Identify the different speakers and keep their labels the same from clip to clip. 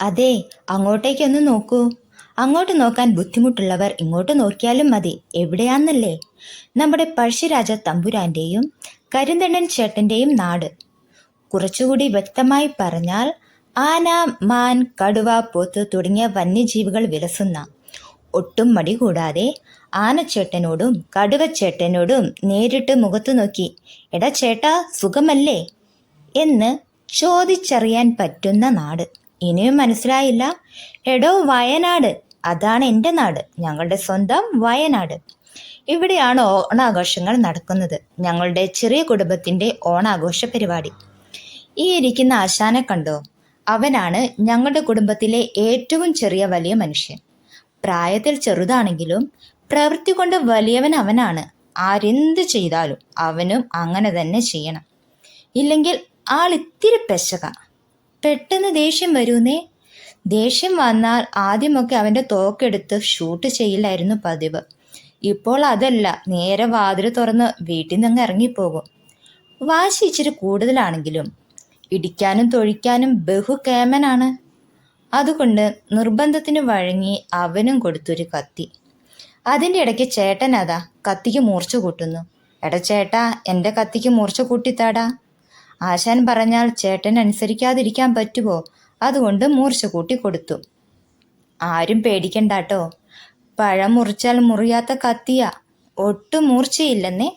Speaker 1: അതെ അങ്ങോട്ടേക്കൊന്ന് നോക്കൂ. അങ്ങോട്ട് നോക്കാൻ ബുദ്ധിമുട്ടുള്ളവർ ഇങ്ങോട്ട് നോക്കിയാലും മതി. എവിടെയാന്നല്ലേ? നമ്മുടെ പഴശ്ശിരാജ തമ്പുരാന്റെയും കരിന്തണ്ണൻ ചേട്ടന്റെയും നാട്. കുറച്ചുകൂടി വ്യക്തമായി പറഞ്ഞാൽ ആന മാൻ കടുവ പോത്ത് തുടങ്ങിയ വന്യജീവികൾ വിലസുന്ന ഒട്ടും മടി കൂടാതെ ആനച്ചേട്ടനോടും കടുവച്ചേട്ടനോടും നേരിട്ട് മുഖത്തു നോക്കി എടാ ചേട്ടാ സുഖമല്ലേ? എന്ന് ചോദിച്ചറിയാൻ പറ്റുന്ന നാട്. ഇനിയും മനസ്സിലായില്ല. എടോ വയനാട്. അതാണ് എന്റെ നാട്. ഞങ്ങളുടെ സ്വന്തം വയനാട്. ഇവിടെയാണ് ഓണാഘോഷങ്ങൾ നടക്കുന്നത്. ഞങ്ങളുടെ ചെറിയ കുടുംബത്തിന്റെ ഓണാഘോഷ പരിപാടി. ഈ ഇരിക്കുന്ന ആശാനെ കണ്ടോ? അവനാണ് ഞങ്ങളുടെ കുടുംബത്തിലെ ഏറ്റവും ചെറിയ വലിയ മനുഷ്യൻ. പ്രായത്തിൽ ചെറുതാണെങ്കിലും പ്രവൃത്തി കൊണ്ട് വലിയവൻ അവനാണ്. ആരെന്ത് ചെയ്താലും അവനും അങ്ങനെ തന്നെ ചെയ്യണം. ഇല്ലെങ്കിൽ ആൾ ഇത്തിരി പെശക. പെട്ടെന്ന് ദേഷ്യം വരൂന്നേ? ദേഷ്യം വന്നാൽ ആദ്യമൊക്കെ അവന്റെ തോക്കെടുത്ത് ഷൂട്ട് ചെയ്യില്ലായിരുന്നു പതിവ്. ഇപ്പോൾ അതല്ല നേരെ വാതിൽ തുറന്ന് വീട്ടിൽ നിന്ന് ഇറങ്ങിപ്പോകും. വാശി ഇച്ചിരി കൂടുതലാണെങ്കിലും ഇടിക്കാനും തൊഴിക്കാനും ബഹു കേമനാണ്. അതുകൊണ്ട് നിർബന്ധത്തിന് വഴങ്ങി അവനും കൊടുത്തൊരു കത്തി. അതിന്റെ ഇടയ്ക്ക് ചേട്ടൻ അതാ കത്തിക്ക് മൂർച്ച കൂട്ടുന്നു. എടാ ചേട്ടാ എന്റെ കത്തിക്ക് മൂർച്ച കൂട്ടിത്താടാ. ആശാൻ പറഞ്ഞാൽ ചേട്ടൻ അനുസരിക്കാതിരിക്കാൻ പറ്റുമോ? അതുകൊണ്ട് മൂർച്ച കൂട്ടി കൊടുത്തു. ആരും പേടിക്കണ്ടാട്ടോ. പഴം മുറിച്ചാൽ മുറിയാത്ത കത്തിയ. ഒട്ടും മൂർച്ചയില്ലെന്നേ.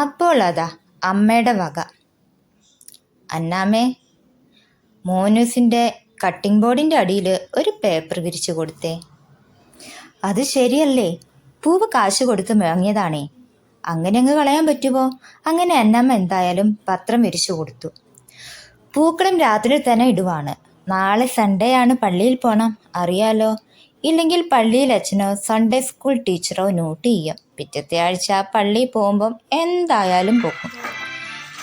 Speaker 1: അപ്പോൾ അതാ അമ്മയുടെ വക. അന്നാമേ മോനൂസിന്റെ കട്ടിംഗ് ബോർഡിന്റെ അടിയിൽ ഒരു പേപ്പർ വിരിച്ചു കൊടുത്തേ. അത് ശരിയല്ലേ? പൂവ് കാശ് കൊടുത്ത് വാങ്ങിയതാണേ അങ്ങനെ അങ്ങ് കളയാൻ പറ്റുമോ? അങ്ങനെ അന്നമ്മ എന്തായാലും പത്രം വിരിച്ചു കൊടുത്തു. പൂക്കളം രാത്രി തന്നെ ഇടുവാണ്. നാളെ സൺഡേ ആണ് പള്ളിയിൽ പോണം അറിയാലോ? ഇല്ലെങ്കിൽ പള്ളിയിൽ അച്ഛനോ സൺഡേ സ്കൂൾ ടീച്ചറോ നോട്ട് ചെയ്യാം. പിറ്റത്തെ ആഴ്ച പള്ളിയിൽ പോകുമ്പം എന്തായാലും പോകും.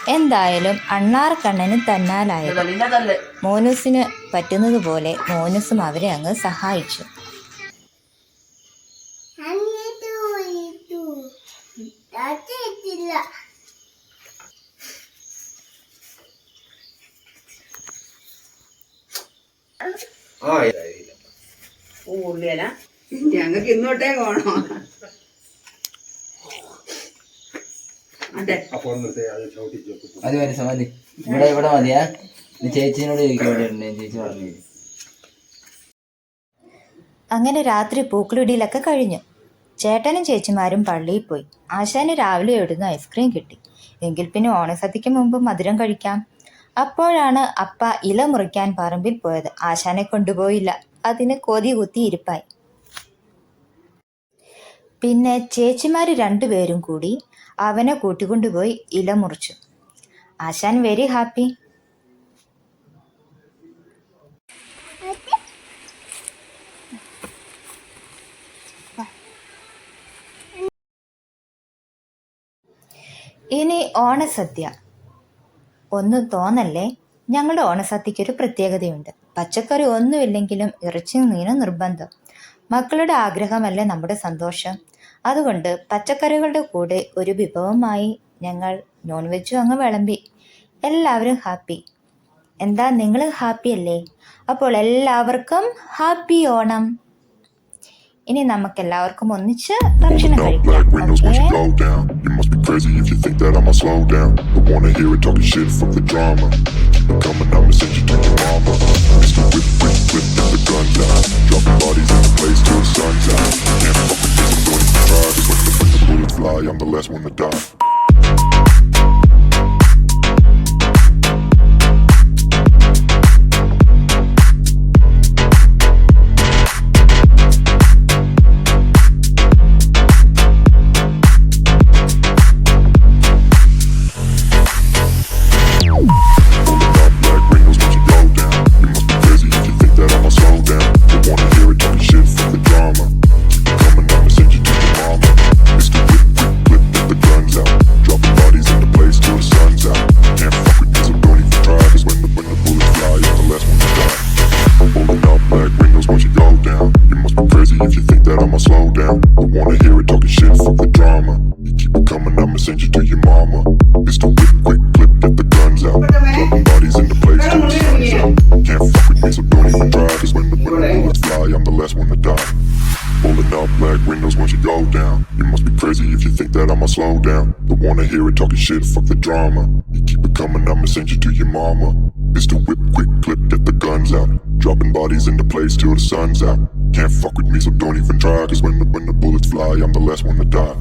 Speaker 1: എന്തായാലും അണ്ണാർ കണ്ണന് തന്നാലായത്. മോനൂസിന് പറ്റുന്നത് പോലെ മോനൂസും അവരെ അങ്ങ് സഹായിച്ചു.
Speaker 2: ആ ഇല്ല, ഇല്ല.
Speaker 3: ഉള്ളിയല ഞങ്ങൾക്ക് ഇന്നോട്ടേ പോണോ. അതെ.
Speaker 2: വരെ.
Speaker 4: മതി ഇവിടെ ഇവിടെ മതിയാ ചേച്ചിനോട് ചേച്ചി പറഞ്ഞു
Speaker 1: അങ്ങനെ രാത്രി പൂക്കളുടിയിലൊക്കെ കഴിഞ്ഞു. ചേട്ടനും ചേച്ചിമാരും പള്ളിയിൽ പോയി. ആശാന് രാവിലെ എവിടുന്ന് ഐസ്ക്രീം കിട്ടി. എങ്കിൽ പിന്നെ ഓണസദ്യക്ക് മുമ്പ് മധുരം കഴിക്കാം. അപ്പോഴാണ് അപ്പ ഇല മുറിക്കാൻ പറമ്പിൽ പോയത്. ആശാനെ കൊണ്ടുപോയില്ല. അതിന് കൊതി കുത്തി ഇരിപ്പായി. പിന്നെ ചേച്ചിമാർ രണ്ടുപേരും കൂടി അവനെ കൂട്ടിക്കൊണ്ടുപോയി ഇല മുറിച്ചു. ആശാൻ വെരി ഹാപ്പി ഇനി ഓണസദ്യ. ഒന്നും തോന്നല്ലേ? ഞങ്ങളുടെ ഓണസദ്യക്ക് ഒരു പ്രത്യേകതയുണ്ട്. പച്ചക്കറി ഒന്നുമില്ലെങ്കിലും ഇറച്ചി മീനും നിർബന്ധം. മക്കളുടെ ആഗ്രഹമല്ലേ നമ്മുടെ സന്തോഷം. അതുകൊണ്ട് പച്ചക്കറികളുടെ കൂടെ ഒരു വിഭവമായി ഞങ്ങൾ നോൺ വെജും അങ്ങ് വിളമ്പി. എല്ലാവരും ഹാപ്പി. എന്താ നിങ്ങൾ ഹാപ്പി അല്ലേ? അപ്പോൾ എല്ലാവർക്കും ഹാപ്പി ഓണം. ഇനി നമുക്ക് എല്ലാവർക്കും ഒന്നിച്ച് ഭക്ഷണം കഴിക്കാം.
Speaker 5: Crazy if you think that I'ma slow down. Don't wanna hear it talking shit, fuck the drama. Keep it coming, I'ma send you to your mama. Mr. Whip, whip, whip, get the guns out. Dropping bodies in the place till the sun's out. Can't fuck with this, I'm going to try. Just like the bullets fly, I'm the last one to die. common, I'ma send you to your mama. It's the whip, quick clip, get the guns out. Dropping bodies in the place till the sun's out. Can't fuck with me, so don't even try. Cause when the bullets fly, I'm the last one to die. Pulling up black windows once you go down. You must be crazy if you think that I'ma slow down. Don't wanna hear it talking shit, fuck the drama. You keep it coming, I'ma send you to your mama. It's the whip, quick clip, get the guns out. Dropping bodies in the place till the sun's out. Can't fuck with me, so don't even try. Cause when the, when the bullets fly, I'm the last one to die.